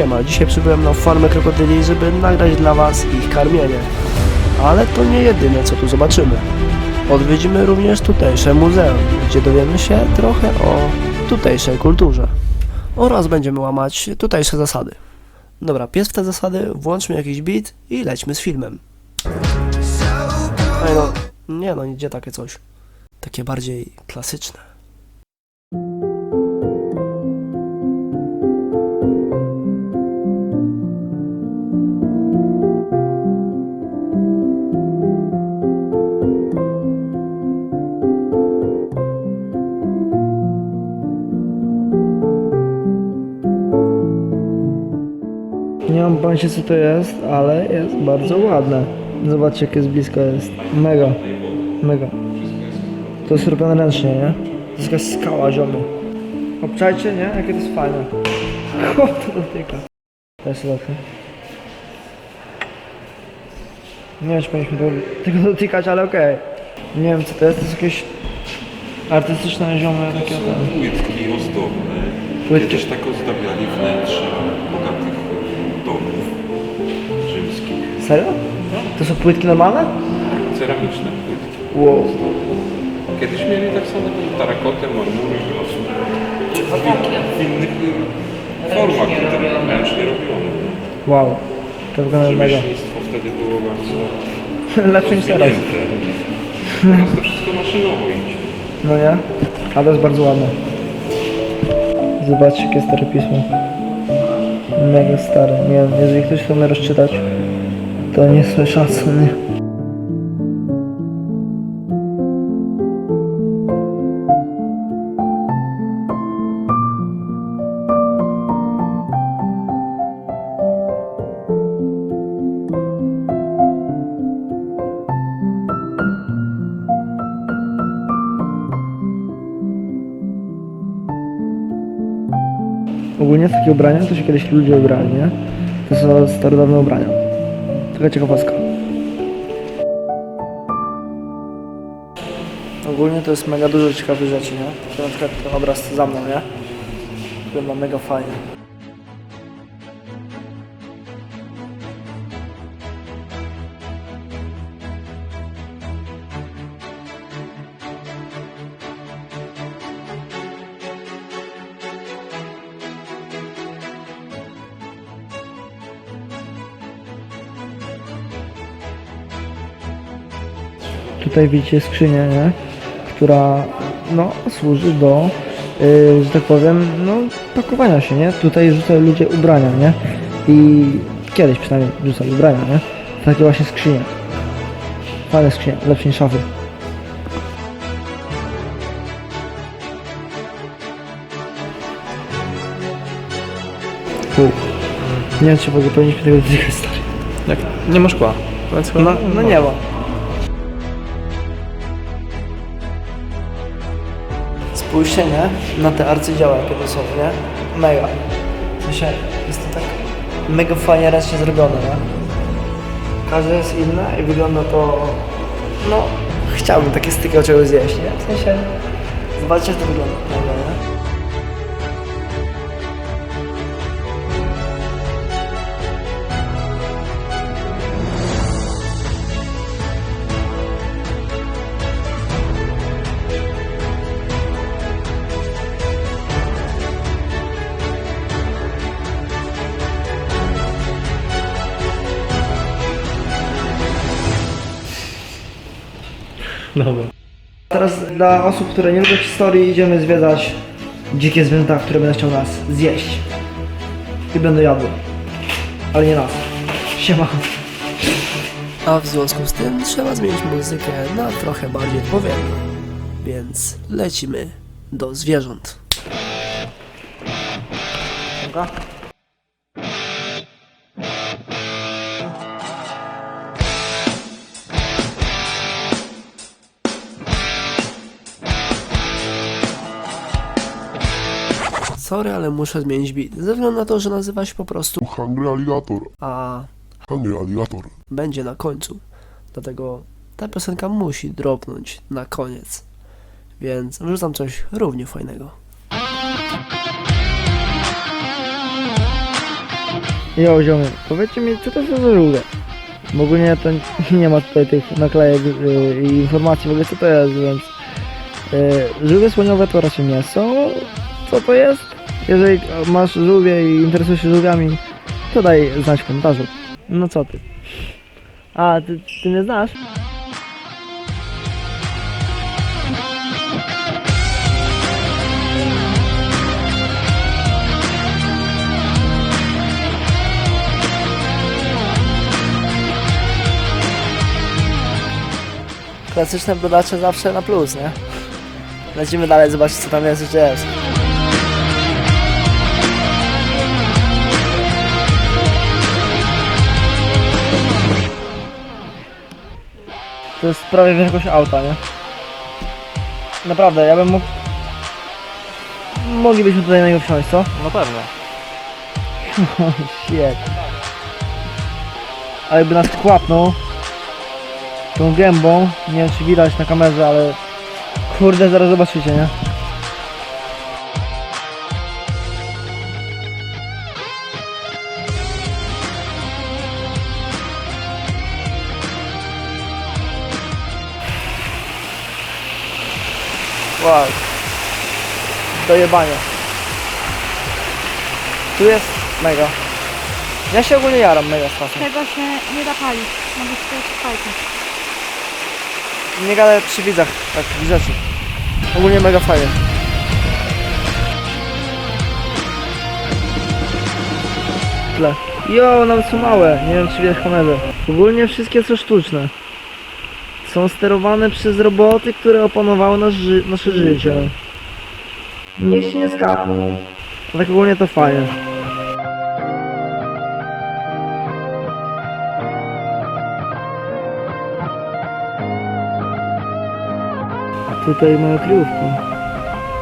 siema, dzisiaj przybyłem na farmę krokodyli, żeby nagrać dla was ich karmienie. Ale to nie jedyne, co tu zobaczymy. Odwiedzimy również tutejsze muzeum, gdzie dowiemy się trochę o tutejszej kulturze. Oraz będziemy łamać tutejsze zasady. Dobra, pies w te zasady, włączmy jakiś beat i lećmy z filmem. Ej no, nie no, idzie takie coś. Takie bardziej klasyczne. Pojęcia co to jest, ale jest bardzo ładne. Zobaczcie jak jest blisko jest. Mega. Mega. To jest robione ręcznie, nie? To jest jakaś skała ziomy. Obczajcie, nie? Jakie to jest fajne. Chłop to dotyka. To jest lepsze. Nie wiem, czy powinniśmy tego, dotykać, ale okej. Nie wiem co to jest, to jest jakieś artystyczne ziomy takie ten. Płytki ozdobne. Płytki. Kiedyś tak ozdabiali wnętrza Serio? To są płytki normalne? Ceramiczne płytki. Wow. Kiedyś mieli tak samo tarakotę, marmury, glasy. W innych formach które ręcznie robione. Wow. To wygląda mega. Rzemieślnictwo wtedy było bardzo Lepsze niż teraz. rozwinięte. Teraz to wszystko maszynowo idzie. No nie? Ale jest bardzo ładne. Zobaczcie jakie stare pismo. Mega stare. Nie wiem, jeżeli ktoś to umie rozczytać, to nie szacun, nie? Ogólnie takie ubrania to się kiedyś ludzie ubrali, nie? To są starodawne ubrania. Taka ciekawostka. Ogólnie to jest mega dużo ciekawych rzeczy, nie? To na przykład ten obraz za mną, nie? Wygląda mega fajnie. Tutaj widzicie skrzynię, nie? która no, służy do, yy, że tak powiem, no, pakowania się, nie? Tutaj rzucają ludzie ubrania, nie? I kiedyś przynajmniej rzucali ubrania, nie? Takie właśnie skrzynie. Fajne skrzynie, lepsze niż szafy. U. Nie wiem, czy ogóle powinniśmy tego stary. Jak? Nie ma szkła. Więc chyba No, no nie ma. Spójrzcie, nie? Na te arcydzieła, jakie to są, nie? Mega. W sensie, jest to tak mega fajnie ręcznie zrobione, nie? Każde jest inne i wygląda to... No, chciałbym takie styki od czegoś zjeść, nie? W sensie, zobaczcie jak to wygląda, nie? Dobra. Teraz dla osób, które nie lubią historii, idziemy zwiedzać dzikie zwierzęta, które będą chciał nas zjeść. I będą jadły. Ale nie nas. Siema. A w związku z tym trzeba zmienić muzykę na trochę bardziej odpowiednią. Więc lecimy do zwierząt. Dobra. Sorry, ale muszę zmienić beat. Ze względu na to, że nazywa się po prostu Hungry Alligator. a Hungry Alligator. będzie na końcu. Dlatego ta piosenka musi dropnąć na koniec. Więc wrzucam coś równie fajnego. Jo, ziomy, powiedzcie mi, co to są za żółwie? Bo ogólnie to nie ma tutaj tych naklejek yy, i informacji w ogóle co to jest, więc... Yy, żółwie słoniowe to raczej nie są. Co to jest? Jeżeli masz żółwie i interesujesz się żółwiami, to daj znać w komentarzu. No co ty? A, ty, ty mnie znasz? Klasyczne brodacze zawsze na plus, nie? Lecimy dalej, zobaczyć co tam jest, jeszcze jest. To jest prawie wielkość auta, nie? Naprawdę, ja bym mógł... Moglibyśmy tutaj na niego wsiąść, co? No pewnie. Shit. Ale jakby nas kłapnął tą gębą, nie wiem czy widać na kamerze, ale kurde, zaraz zobaczycie, nie? Wow. Dojebanie. Tu jest mega. Ja się ogólnie jaram mega z. Tego się nie da palić. Mogę się fajkę. Nie gadaj przy widzach takich rzeczy. Ogólnie mega fajnie. tle. Jo, nawet są małe, nie wiem czy widać kamerę. Ogólnie wszystkie są sztuczne. Są sterowane przez roboty, które opanowały nasz ży nasze życie. Niech się nie skapną. Tak ogólnie to fajnie. A tutaj mają kryjówki.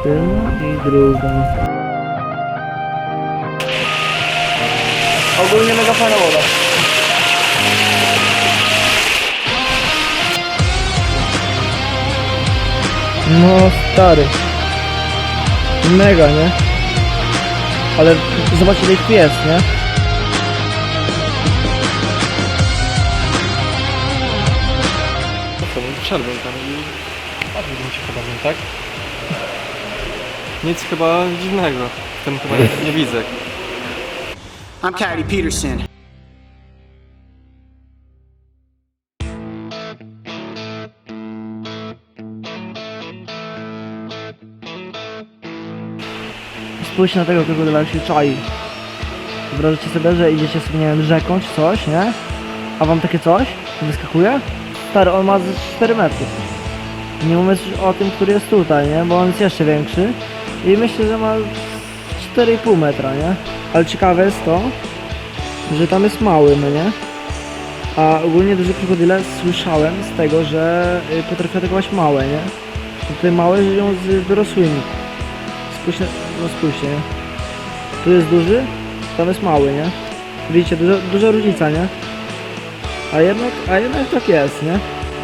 Jedna i druga. Ogólnie mega fajna woda. No stary. Mega, nie? Ale zobaczcie ile ich jest, nie? Wszedłem tam i bawiłbym się chyba nim, tak? Nic chyba dziwnego. W tym chyba nie, nie widzę. I'm Coyote Peterson. Spójrzcie na tego krokodyla, jak się czai. Wyobraźcie sobie, że idziecie sobie, nie wiem, rzeką czy coś, nie? A wam takie coś wyskakuje? Stary, on ma z 4 metry. Nie mówiąc o tym, który jest tutaj, nie? Bo on jest jeszcze większy. I myślę, że ma z 4,5 metra, nie? Ale ciekawe jest to, że tam jest mały, no nie? A ogólnie duże krokodyle słyszałem z tego, że y, potrafią atakować małe, nie? Te małe żyją z dorosłymi. Spójrzcie, no spójrzcie, nie? Tu jest duży, tam jest mały, nie? Widzicie, duża, duża różnica, nie? A jednak, a jednak tak jest, nie?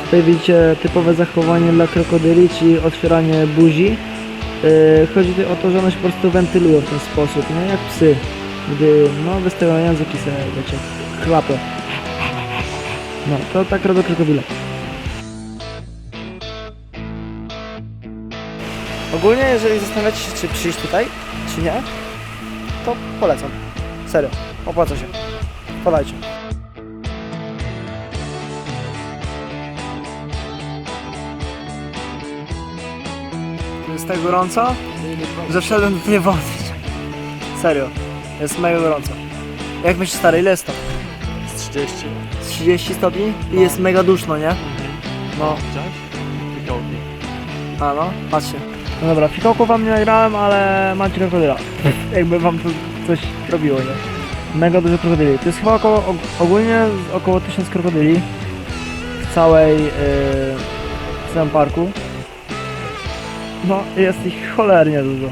Tutaj widzicie typowe zachowanie dla krokodyli, czyli otwieranie buzi. Yy, chodzi tutaj o to, że one się po prostu wentylują w ten sposób, nie? Jak psy. Gdy, no, wystawiają języki sobie, wiecie, chlapę. No, to tak robią krokodyle. Ogólnie jeżeli zastanawiacie się czy przyjść tutaj, czy nie, to polecam. Serio, opłaca się. Podajcie. Jest tak gorąco, że wszedłem do tej wody. Serio, jest mega gorąco. Jak myślisz stary, ile jest to? Z 30. Z 30 stopni i jest mega duszno, nie? No, Widziałeś? Fikołki. a no, patrzcie. No dobra, fikołku wam nie nagrałem, ale macie krokodyla. Jakby wam to coś robiło, nie? Mega dużo krokodyli. To jest chyba około, og- ogólnie około 1000 krokodyli w całej, yy, w całym parku. No, jest ich cholernie dużo.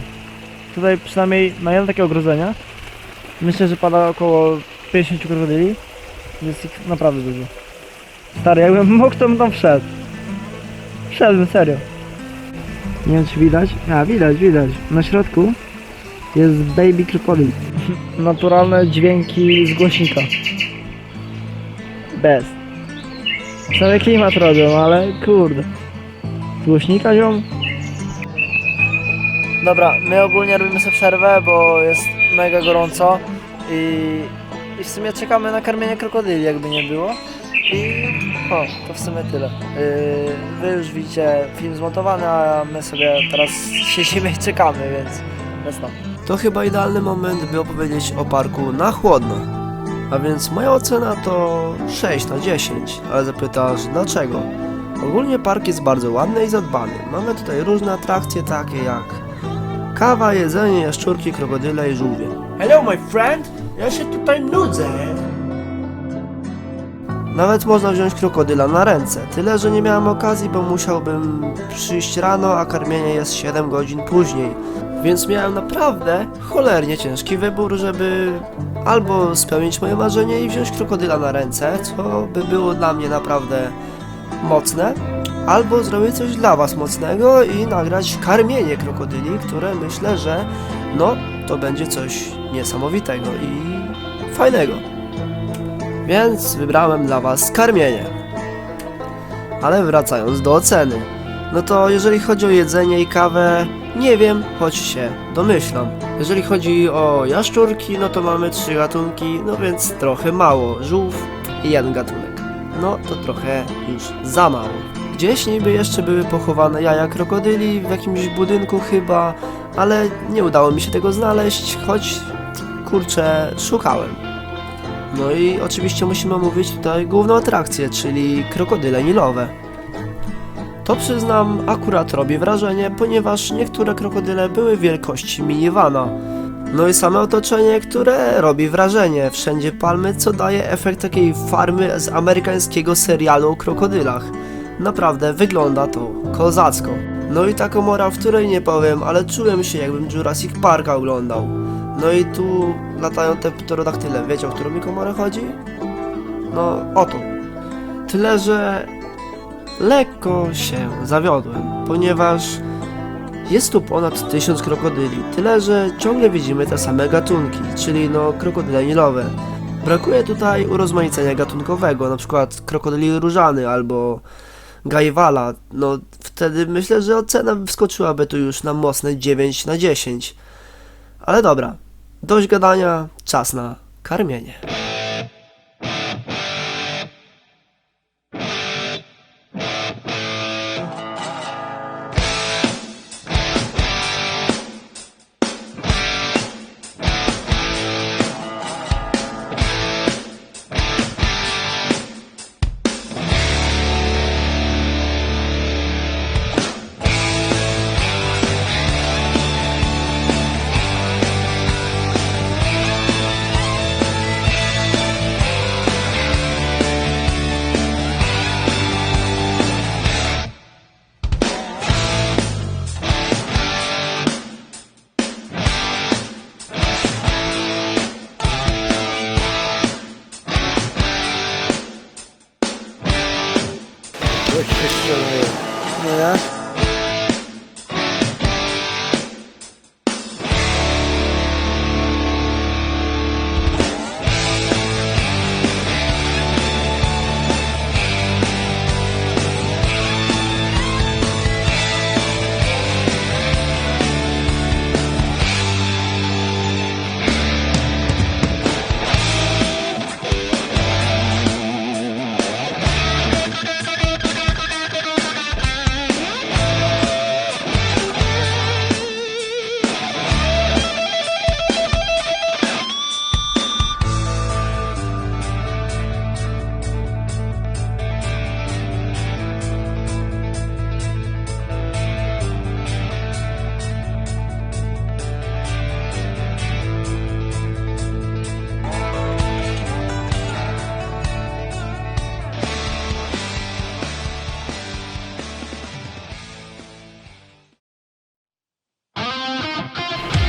Tutaj przynajmniej na jedno takie ogrodzenie myślę, że pada około 50 krokodyli. Jest ich naprawdę dużo. Stary, jakbym mógł, to bym tam wszedł. Wszedłbym, serio. Nie wiem czy widać. A widać, widać. Na środku jest baby krokodyl. naturalne dźwięki z głośnika. Bez. Sobie klimat robią, ale kurde. Z głośnika ziom? Dobra, my ogólnie robimy sobie przerwę, bo jest mega gorąco i, i w sumie czekamy na karmienie krokodyli, jakby nie było. I o, to w sumie tyle. Yy, wy już widzicie film zmontowany, a my sobie teraz siedzimy i czekamy, więc let's go. To chyba idealny moment, by opowiedzieć o parku na chłodno. A więc moja ocena to 6 na 10, ale zapytasz dlaczego? Ogólnie park jest bardzo ładny i zadbany. Mamy tutaj różne atrakcje takie jak kawa, jedzenie, jaszczurki, krokodyle i żółwie. Hello my friend, ja się tutaj nudzę. Nawet można wziąć krokodyla na ręce, tyle że nie miałem okazji, bo musiałbym przyjść rano, a karmienie jest 7 godzin później. Więc miałem naprawdę cholernie ciężki wybór, żeby albo spełnić moje marzenie i wziąć krokodyla na ręce, co by było dla mnie naprawdę mocne, albo zrobić coś dla Was mocnego i nagrać karmienie krokodyli, które myślę, że no to będzie coś niesamowitego i fajnego. Więc wybrałem dla Was karmienie. Ale wracając do oceny, no to jeżeli chodzi o jedzenie i kawę, nie wiem, choć się domyślam. Jeżeli chodzi o jaszczurki, no to mamy trzy gatunki, no więc trochę mało. Żółw i jeden gatunek. No to trochę już za mało. Gdzieś niby jeszcze były pochowane jaja krokodyli w jakimś budynku chyba, ale nie udało mi się tego znaleźć, choć kurczę szukałem. No i oczywiście musimy omówić tutaj główną atrakcję, czyli krokodyle nilowe. To przyznam, akurat robi wrażenie, ponieważ niektóre krokodyle były wielkości minivana. No i same otoczenie, które robi wrażenie. Wszędzie palmy, co daje efekt takiej farmy z amerykańskiego serialu o krokodylach. Naprawdę wygląda to kozacko. No i ta komora, w której nie powiem, ale czułem się jakbym Jurassic Park oglądał. No i tu latają te pterodaktyle. Wiecie, o którą mi komorę chodzi? No, o to. Tyle, że lekko się zawiodłem, ponieważ jest tu ponad tysiąc krokodyli, tyle że ciągle widzimy te same gatunki, czyli no krokodyle nilowe. Brakuje tutaj urozmaicenia gatunkowego, na przykład krokodyli różany albo gajwala, no wtedy myślę, że ocena wskoczyłaby tu już na mocne 9 na 10. Ale dobra, dość gadania, czas na karmienie. No ja?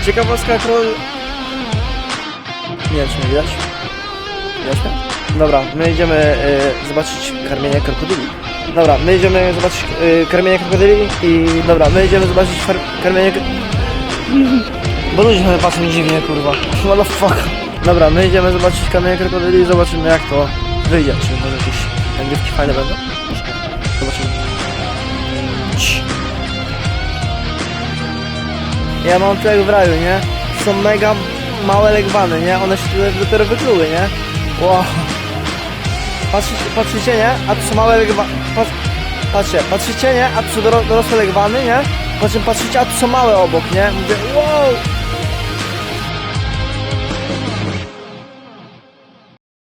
Ciekawostka król... Nie wiem, widać. Widać? Dobra, my idziemy y, zobaczyć karmienie krokodyli. Dobra, my idziemy zobaczyć y, karmienie krokodyli i... Dobra, my idziemy zobaczyć far- karmienie... Bo ludzie na mnie patrzą dziwnie, kurwa. What the fuck. Dobra, my idziemy zobaczyć kamienie krokodyli i zobaczymy jak to wyjdzie. Czy może jakieś nagrywki fajne będą? Zobaczymy. Ja mam jak w raju, nie? Są mega małe legwany, nie? One się dopiero wykluły, nie? Wow. Patrzycie, patrzycie, nie? A tu są małe legwany. Patrz, patrzcie, patrzycie, nie? A tu są doro- dorosłe legwany, nie? Po czym patrzycie, a tu są małe obok, nie? Mówię, wow!